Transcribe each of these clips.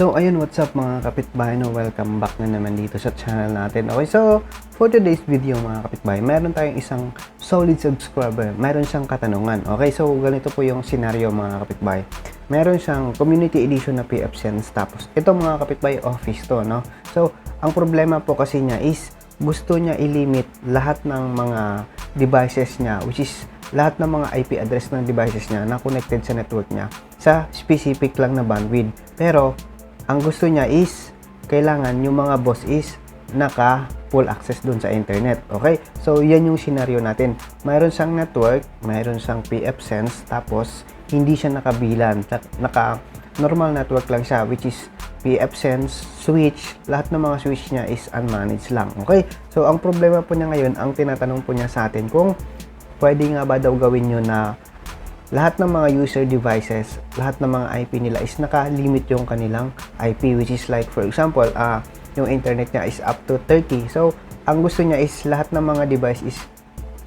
So, ayun, what's up mga kapitbahay no? Welcome back na naman dito sa channel natin. Okay, so, for today's video mga kapitbahay, meron tayong isang solid subscriber. Meron siyang katanungan. Okay, so, ganito po yung scenario mga kapitbahay. Meron siyang community edition na PF Sense. Tapos, ito mga kapitbahay, office to, no? So, ang problema po kasi niya is, gusto niya i-limit lahat ng mga devices niya, which is lahat ng mga IP address ng devices niya na connected sa network niya sa specific lang na bandwidth. Pero, ang gusto niya is, kailangan yung mga boss is naka full access dun sa internet. Okay? So, yan yung scenario natin. Mayroon siyang network, mayroon siyang PF Sense, tapos hindi siya nakabilan. Naka normal network lang siya, which is PF Sense, switch, lahat ng mga switch niya is unmanaged lang. Okay? So, ang problema po niya ngayon, ang tinatanong po niya sa atin kung pwede nga ba daw gawin nyo na lahat ng mga user devices, lahat ng mga IP nila is naka-limit yung kanilang IP which is like for example, ah yung internet niya is up to 30. So, ang gusto niya is lahat ng mga device is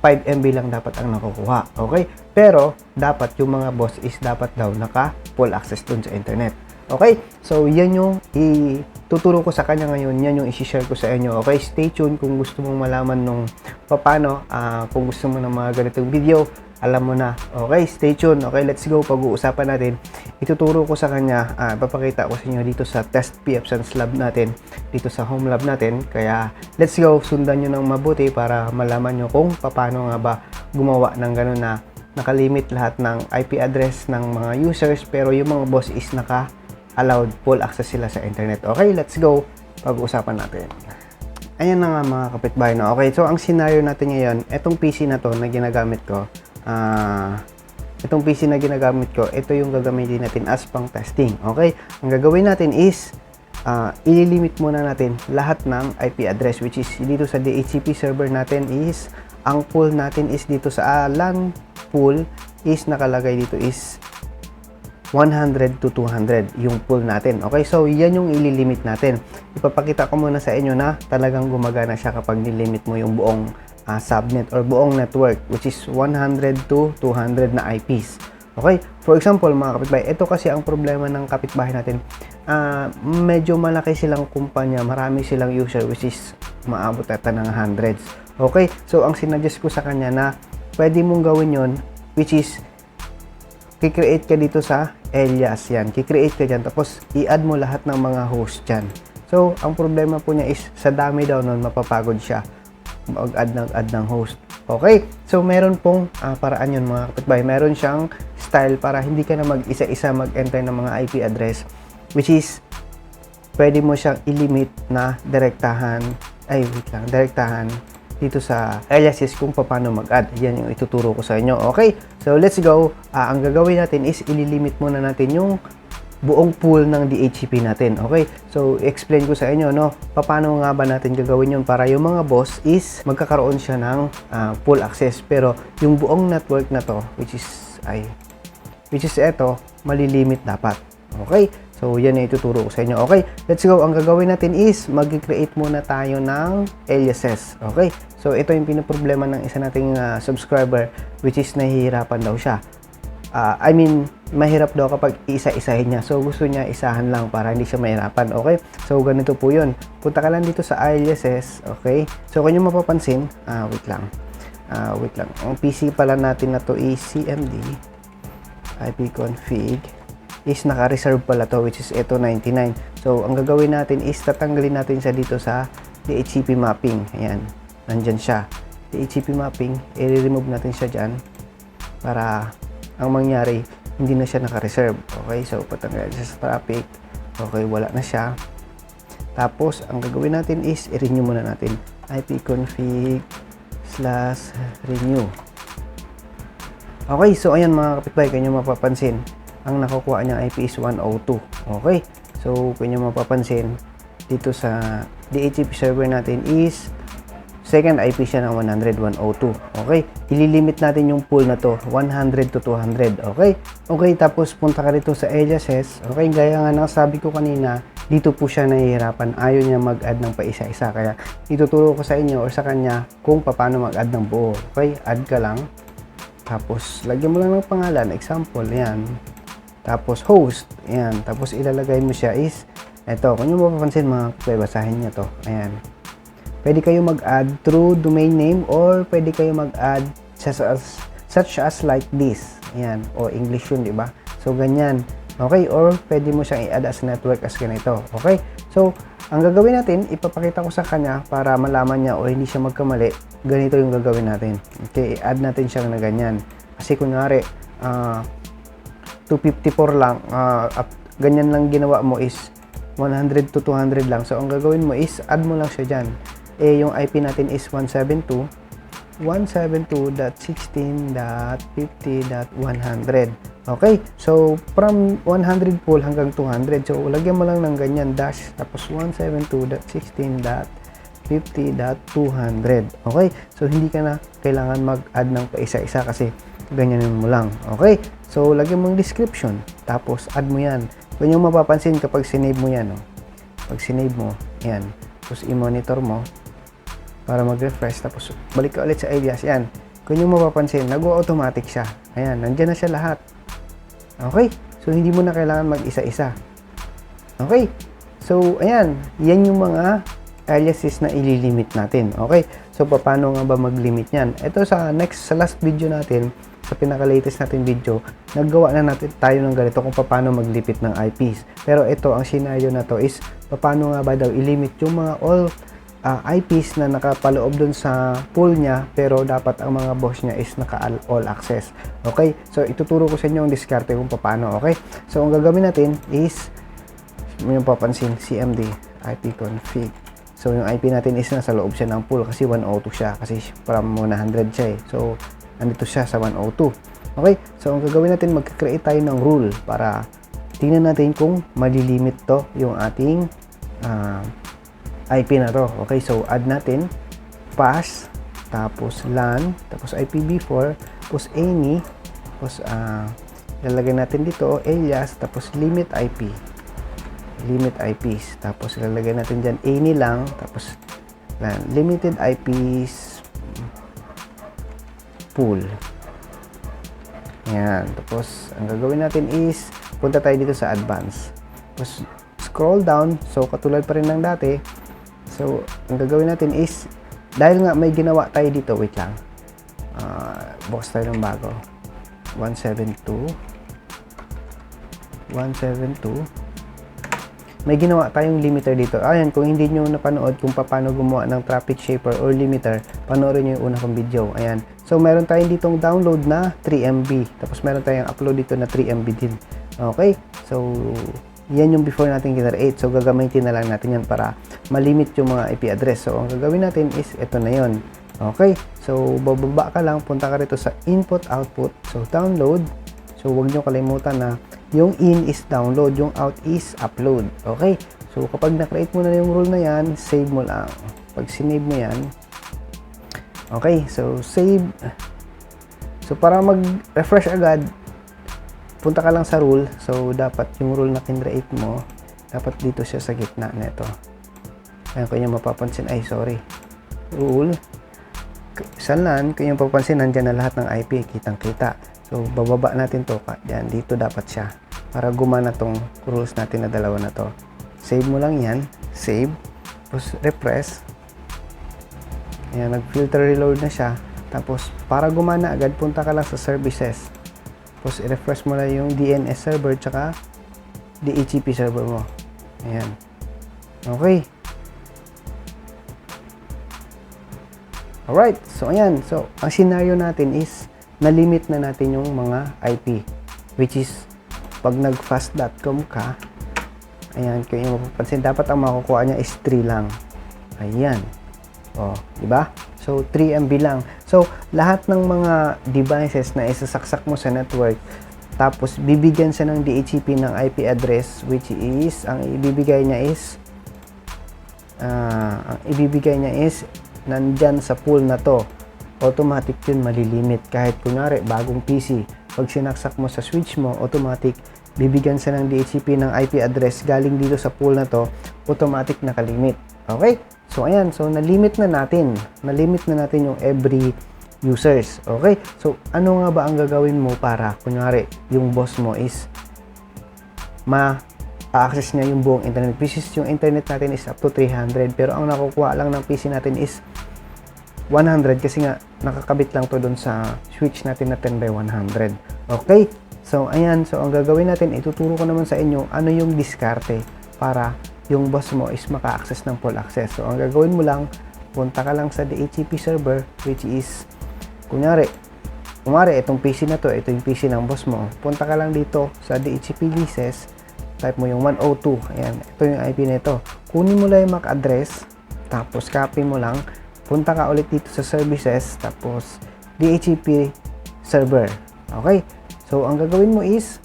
5 MB lang dapat ang nakukuha. Okay? Pero, dapat yung mga boss is dapat daw naka full access dun sa internet. Okay? So, yan yung ituturo ko sa kanya ngayon. Yan yung isi-share ko sa inyo. Okay? Stay tuned kung gusto mong malaman nung paano, ah, kung gusto mo ng mga ganitong video, alam mo na. Okay, stay tuned. Okay, let's go. Pag-uusapan natin. Ituturo ko sa kanya, ah, papakita ko sa inyo dito sa test PF Sense lab natin, dito sa home lab natin. Kaya, let's go. Sundan nyo ng mabuti para malaman nyo kung paano nga ba gumawa ng ganun na nakalimit lahat ng IP address ng mga users pero yung mga boss is naka allowed full access sila sa internet. Okay, let's go. Pag-uusapan natin. Ayan na nga mga kapitbahay no. Okay, so ang scenario natin ngayon, etong PC na to na ginagamit ko, ah itong PC na ginagamit ko, ito yung gagamitin natin as pang testing. Okay? Ang gagawin natin is ah ililimit muna natin lahat ng IP address which is dito sa DHCP server natin is ang pool natin is dito sa ah, LAN pool is nakalagay dito is 100 to 200 yung pool natin. Okay, so yan yung ililimit natin. Ipapakita ko muna sa inyo na talagang gumagana siya kapag nilimit mo yung buong ah, subnet or buong network which is 100 to 200 na IPs. Okay? For example, mga kapitbahay, ito kasi ang problema ng kapitbahay natin. Ah, medyo malaki silang kumpanya, marami silang user which is maabot ata ng hundreds. Okay? So, ang sinuggest ko sa kanya na pwede mong gawin yon which is kikreate ka dito sa alias yan. Kikreate ka dyan. Tapos, i-add mo lahat ng mga host dyan. So, ang problema po niya is, sa dami daw nun, mapapagod siya mag-add ng add ng host. Okay? So, meron pong ah, paraan yun mga kapitbahay. Meron siyang style para hindi ka na mag-isa-isa mag-enter ng mga IP address which is pwede mo siyang i-limit na direktahan ay wait lang, direktahan dito sa aliases kung paano mag-add. Yan yung ituturo ko sa inyo. Okay? So, let's go. Ah, ang gagawin natin is ililimit muna natin yung buong pool ng DHCP natin. Okay? So, explain ko sa inyo, no? Paano nga ba natin gagawin yun para yung mga boss is magkakaroon siya ng ah, full access. Pero, yung buong network na to, which is, ay, which is eto, malilimit dapat. Okay? So, yan yung ituturo ko sa inyo. Okay, let's go. Ang gagawin natin is, mag-create muna tayo ng aliases. Okay? So, ito yung pinaproblema ng isa nating ah, subscriber, which is nahihirapan daw siya. Ah, I mean, mahirap daw kapag isa-isahin niya. So, gusto niya isahan lang para hindi siya mahirapan. Okay? So, ganito po yun. Punta ka lang dito sa aliases. Okay? So, kung nyo mapapansin, ah, wait lang. Ah, wait lang. Ang PC pala natin na to is CMD ipconfig is naka-reserve pala to which is ito 99. So, ang gagawin natin is tatanggalin natin siya dito sa DHCP mapping. Ayan. Nandyan siya. DHCP mapping, i-remove natin siya dyan para ang mangyari, hindi na siya naka-reserve. Okay, so patanggal siya sa traffic. Okay, wala na siya. Tapos, ang gagawin natin is i-renew muna natin. ipconfig slash renew. Okay, so ayan mga kapitbahay, kanyo mapapansin, ang nakukuha niyang IP is 102. Okay, so kanyo mapapansin, dito sa DHCP server natin is second IP siya ng 100, 102. Okay, ililimit natin yung pool na to, 100 to 200. Okay, okay, tapos punta ka dito sa aliases. Okay, gaya nga ng sabi ko kanina, dito po siya nahihirapan. Ayaw niya mag-add ng paisa-isa. Kaya ituturo ko sa inyo or sa kanya kung paano mag-add ng buo. Okay, add ka lang. Tapos, lagyan mo lang ng pangalan. Example, yan. Tapos, host. Yan. Tapos, ilalagay mo siya is Ito, kung yung mapapansin mga kapitbahay, basahin nyo to. Ayan. Pwede kayo mag-add through domain name or pwede kayo mag-add such as, such as like this. Ayan. O English yun, di ba? So, ganyan. Okay, or pwede mo siyang i-add as network as ganito. Okay? So, ang gagawin natin, ipapakita ko sa kanya para malaman niya o hindi siya magkamali. Ganito yung gagawin natin. Okay, i-add natin siya na ganyan. Kasi kunwari, ah 254 lang, ah, up- ganyan lang ginawa mo is 100 to 200 lang. So, ang gagawin mo is, add mo lang siya dyan. Eh, yung IP natin is 172. 172.16.50.100. Okay, so from 100 full hanggang 200. So, lagyan mo lang ng ganyan dash tapos 172.16.50.200. Okay, so hindi ka na kailangan mag-add ng paisa-isa kasi ganyanin mo lang. Okay, so lagyan mo yung description tapos add mo yan. Yung mapapansin kapag sinave mo yan, oh. pag sinave mo, yan, tapos i-monitor mo, para mag-refresh tapos balik ka ulit sa alias yan. Kung yung mapapansin nag-automatic siya. Ayan nandyan na siya lahat. Okay so hindi mo na kailangan mag-isa-isa. Okay so ayan yan yung mga aliases na ililimit natin. Okay so paano nga ba mag-limit yan? Ito sa next sa last video natin sa pinaka-latest natin video naggawa na natin tayo ng ganito kung paano maglipit ng IPs pero ito ang scenario na to is paano nga ba daw ilimit yung mga all uh, IPs na nakapaloob dun sa pool niya pero dapat ang mga boss niya is naka all access. Okay? So ituturo ko sa inyo ang diskarte kung paano, okay? So ang gagawin natin is may papansin CMD IP config. So yung IP natin is nasa loob siya ng pool kasi 102 siya kasi from 100 siya eh. So andito siya sa 102. Okay? So ang gagawin natin magka-create tayo ng rule para tingnan natin kung malilimit to yung ating uh, IP na to. Okay, so add natin pass, tapos LAN, tapos IPv4, tapos any, tapos uh, lalagay natin dito alias, tapos limit IP. Limit IPs. Tapos lalagay natin dyan any lang, tapos LAN. Limited IPs pool. Yan. Tapos, ang gagawin natin is, punta tayo dito sa advanced. Tapos, scroll down. So, katulad pa rin ng dati, So, ang gagawin natin is, dahil nga may ginawa tayo dito, wait lang. Uh, box tayo ng bago. 172. 172. May ginawa tayong limiter dito. Ayan, kung hindi nyo napanood kung paano gumawa ng traffic shaper or limiter, panoorin nyo yung una kong video. Ayan. So, meron tayong ditong download na 3MB. Tapos, meron tayong upload dito na 3MB din. Okay? So, yan yung before natin generate. So, gagamitin na lang natin yan para malimit yung mga IP address. So, ang gagawin natin is ito na yon. Okay? So, bababa ka lang, punta ka rito sa input, output. So, download. So, huwag nyo kalimutan na yung in is download, yung out is upload. Okay? So, kapag na-create mo na yung rule na yan, save mo lang. Pag sinave mo yan, okay, so save. So, para mag-refresh agad, punta ka lang sa rule. So, dapat yung rule na kinreate mo, dapat dito siya sa gitna nito. Ayan, kung mapapansin, ay sorry. Rule. Sa LAN, kung yung mapapansin, nandyan na lahat ng IP, kitang-kita. So, bababa natin to. Yan, dito dapat siya. Para gumana tong rules natin na dalawa na to. Save mo lang yan. Save. Tapos, refresh. Ayan, nag-filter reload na siya. Tapos, para gumana agad, punta ka lang sa services. Tapos, i-refresh mo lang yung DNS server tsaka DHCP server mo. Ayan. Okay. Alright. So, ayan. So, ang scenario natin is na-limit na natin yung mga IP. Which is, pag nag-fast.com ka, ayan, kung yung mapapansin, dapat ang makukuha niya is 3 lang. Ayan. O, di ba? So, 3 MB lang. So, lahat ng mga devices na isasaksak mo sa network, tapos bibigyan siya ng DHCP ng IP address which is ang ibibigay niya is uh, ang ibibigay niya is nandyan sa pool na to automatic yun malilimit kahit kunwari bagong PC pag sinaksak mo sa switch mo automatic bibigyan siya ng DHCP ng IP address galing dito sa pool na to automatic nakalimit okay so ayan so nalimit na natin nalimit na natin yung every users. Okay? So, ano nga ba ang gagawin mo para, kunyari, yung boss mo is ma access niya yung buong internet. Which is yung internet natin is up to 300 pero ang nakukuha lang ng PC natin is 100 kasi nga nakakabit lang to doon sa switch natin na 10 by 100. Okay? So, ayan. So, ang gagawin natin, ituturo ko naman sa inyo ano yung diskarte para yung boss mo is maka-access ng full access. So, ang gagawin mo lang, punta ka lang sa DHCP server which is, kunyari, kumari, itong PC na to, ito yung PC ng boss mo. Punta ka lang dito sa DHCP leases, type mo yung 102. Ayan, ito yung IP nito. Kunin mo lang yung MAC address, tapos copy mo lang, punta ka ulit dito sa services, tapos DHCP server. Okay? So, ang gagawin mo is,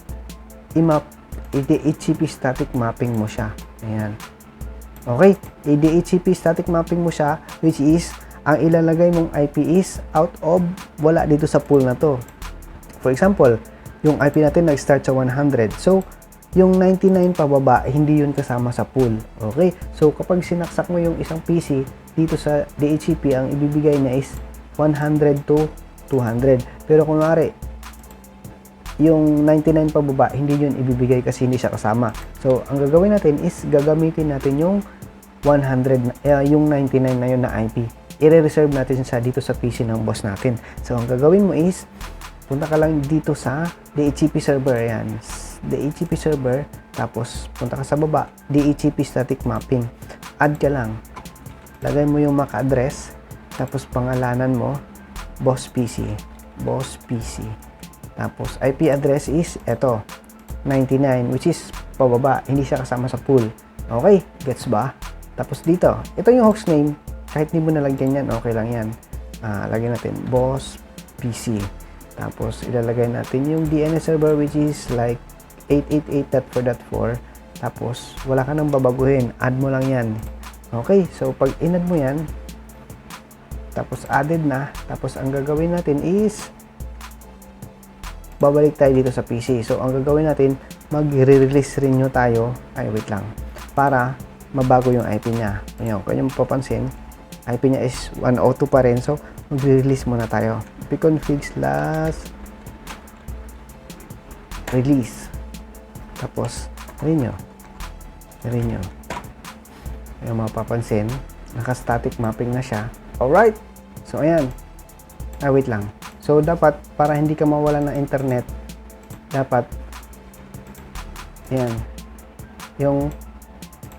i-map, i-DHCP static mapping mo siya. Ayan. Okay? I-DHCP static mapping mo siya, which is, ang ilalagay mong IP is out of, wala dito sa pool na to. For example, yung IP natin nag-start sa 100. So, yung 99 pababa, hindi yun kasama sa pool. Okay? So, kapag sinaksak mo yung isang PC dito sa DHCP, ang ibibigay niya is 100 to 200. Pero kunwari, yung 99 pababa, hindi yun ibibigay kasi hindi siya kasama. So, ang gagawin natin is gagamitin natin yung 100, na- eh, yung 99 na yun na IP. I-reserve natin siya dito sa PC ng boss natin. So, ang gagawin mo is, punta ka lang dito sa DHCP server. Ayan. DHCP server. Tapos, punta ka sa baba. DHCP static mapping. Add ka lang. Lagay mo yung MAC address. Tapos, pangalanan mo. Boss PC. Boss PC. Tapos, IP address is eto. 99, which is pababa. Hindi siya kasama sa pool. Okay? Gets ba? Tapos dito, ito yung host name. Kahit hindi mo nalagyan yan, okay lang yan. Ah, lagyan natin, boss PC. Tapos, ilalagay natin yung DNS server which is like 888.4.4. Tapos, wala ka nang babaguhin. Add mo lang yan. Okay, so pag inad mo yan, tapos added na, tapos ang gagawin natin is, babalik tayo dito sa PC. So, ang gagawin natin, mag-release nyo tayo. Ay, wait lang. Para mabago yung IP niya. Ayan, kung yung papansin, IP niya is 102 pa rin. So, mag-release muna tayo. pconfig slash release. Tapos, rin nyo. Rin nyo. Yung mapapansin, naka-static mapping na siya. Alright. So, ayan. Ah, wait lang. So, dapat, para hindi ka mawala ng internet, dapat, ayan, yung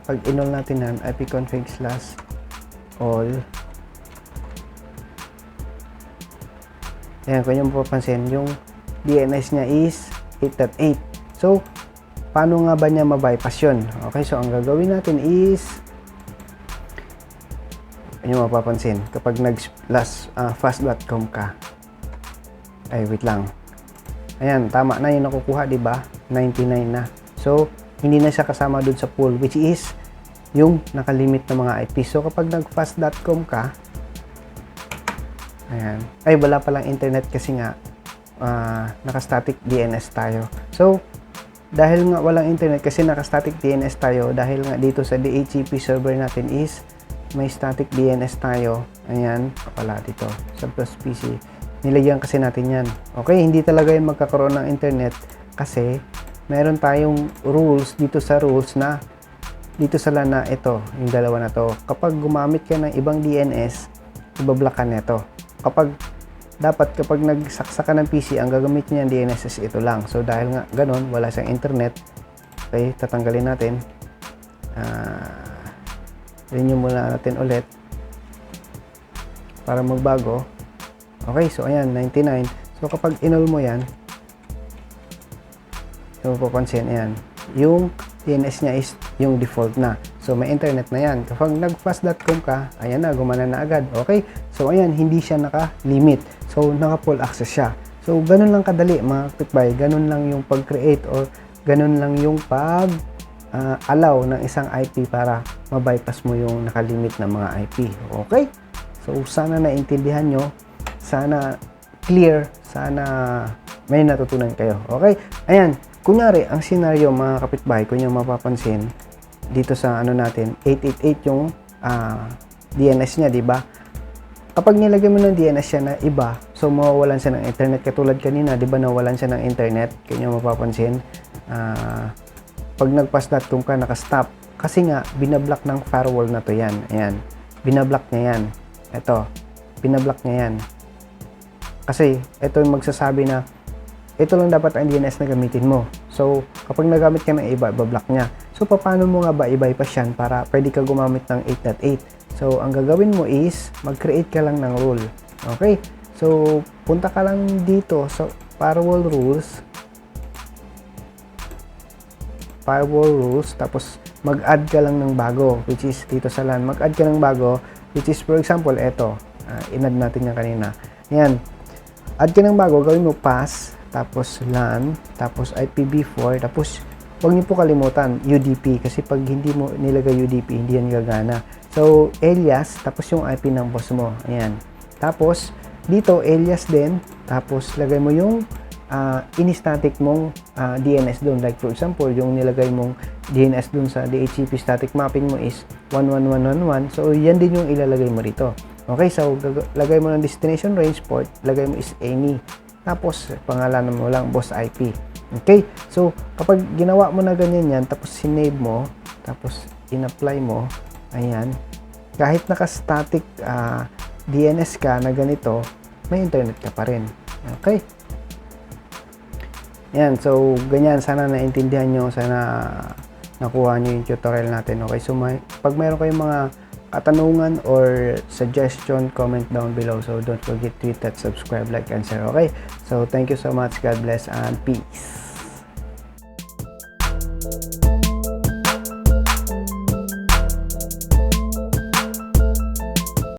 pag inol natin yan, ipconfig slash all. Ayan, kung yung mapapansin, yung DNS niya is 8.8. So, paano nga ba niya mabypass yun? Okay, so ang gagawin natin is, yung mapapansin, kapag nag last uh, fast.com ka, ay wait lang. Ayan, tama na yung nakukuha, di ba? 99 na. So, hindi na siya kasama dun sa pool, which is yung nakalimit na mga IP. So, kapag nag-fast.com ka, ayan, ay wala palang internet kasi nga, ah, naka-static DNS tayo. So, dahil nga walang internet kasi naka-static DNS tayo, dahil nga dito sa DHCP server natin is may static DNS tayo. Ayan, pala dito sa Plus PC. Nilagyan kasi natin yan. Okay, hindi talaga yung magkakaroon ng internet kasi meron tayong rules dito sa rules na dito sa LAN na ito, yung dalawa na to. Kapag gumamit ka ng ibang DNS, ibablock ka nito. Kapag dapat kapag nagsaksa ka ng PC, ang gagamit niya ng DNS ito lang. So dahil nga ganun, wala siyang internet, okay, tatanggalin natin. Ah, renew muna natin ulit para magbago. Okay, so ayan, 99. So kapag inol mo yan, so mapapansin, ayan, yung DNS niya is yung default na. So may internet na yan. Kapag nag-fast.com ka, ayan na, gumana na agad. Okay? So ayan, hindi siya naka-limit. So naka-full access siya. So ganun lang kadali mga kapitbahay. Ganun lang yung pag-create or ganun lang yung pag ah, allow ng isang IP para ma-bypass mo yung nakalimit na mga IP. Okay? So sana naintindihan nyo. Sana clear. Sana may natutunan kayo. Okay? Ayan. Kunyari, ang scenario mga kapitbahay, kung yung mapapansin, dito sa ano natin, 888 yung ah, DNS niya, di ba? Kapag nilagay mo ng DNS siya na iba, so mawawalan siya ng internet. Katulad kanina, di ba nawalan siya ng internet? Yung mapapansin, ah, pag nagpas.com ka, nakastop. Kasi nga, binablock ng firewall na to yan. Ayan. Binablock niya yan. Ito. Binablock niya yan. Kasi, ito yung magsasabi na ito lang dapat ang DNS na gamitin mo. So, kapag nagamit ka ng iba, ibablock niya. So, paano mo nga ba i-bypass yan para pwede ka gumamit ng 8.8? So, ang gagawin mo is, mag-create ka lang ng rule. Okay? So, punta ka lang dito sa firewall rules. Firewall rules. Tapos, mag-add ka lang ng bago, which is dito sa LAN. Mag-add ka ng bago, which is, for example, ito. Uh, in-add natin yan kanina. Yan. Add ka ng bago, gawin mo pass, tapos LAN, tapos IPv4, tapos huwag niyo po kalimutan UDP kasi pag hindi mo nilagay UDP, hindi yan gagana. So, alias, tapos yung IP ng boss mo. Ayan. Tapos, dito, alias din, tapos lagay mo yung uh, in-static mong uh, DNS doon. Like for example, yung nilagay mong DNS doon sa DHCP static mapping mo is 11111. So, yan din yung ilalagay mo rito. Okay, so lagay mo ng destination range port, lagay mo is any. Tapos, pangalanan mo lang boss IP. Okay, so kapag ginawa mo na ganyan yan, tapos sinave mo, tapos in-apply mo, ayan, kahit naka-static uh, DNS ka na ganito, may internet ka pa rin. Okay? Yan, so ganyan, sana naintindihan nyo, sana nakuha nyo yung tutorial natin. Okay, so may, pag mayroon kayong mga katanungan or suggestion, comment down below. So don't forget to hit that subscribe, like, and share. Okay? So thank you so much. God bless and peace.